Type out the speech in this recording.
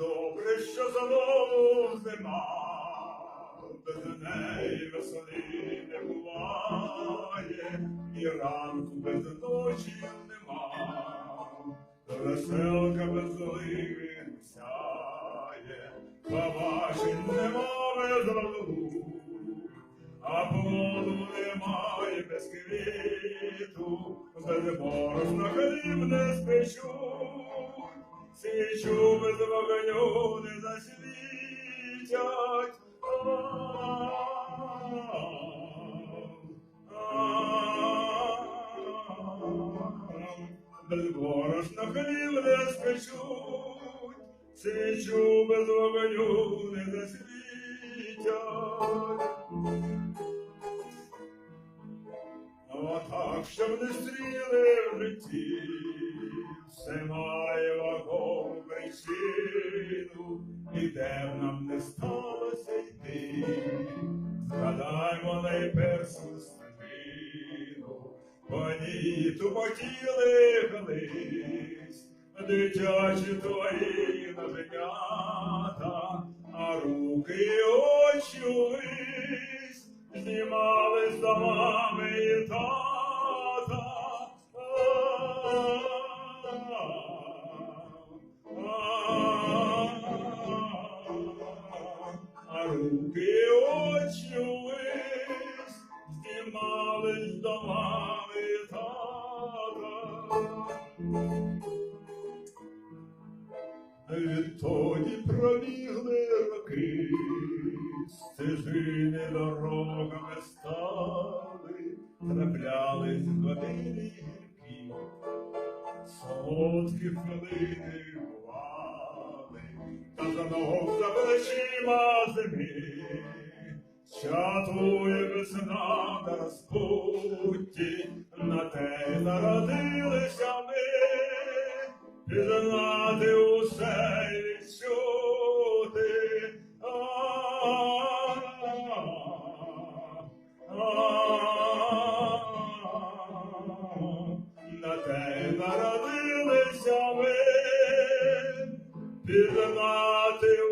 добре, що за нову зима, без неї веселі не буває, і ранку без ночі нема, веселка без зливи сяє, побачень нема без роду, а плоду немає без квіту, без борошна хліб не спечуть, свічу без вогню не засвітять. Без борошна хліб не спечуть, свічу без вогню не засвітять. А так, щоб не стріли в житті, все має згадаймо найпершу стежину, по ній тупотіли колись, дитячі твої домами і тата. Відтоді пробігли роки, стежини дорогами стали, траплялись години гіркі, солодкі хвилини бували, та знов за плечима Чатуємся на Господі, на те народилися ми, пізнати усе і відчути. На те народилися ми, пізнати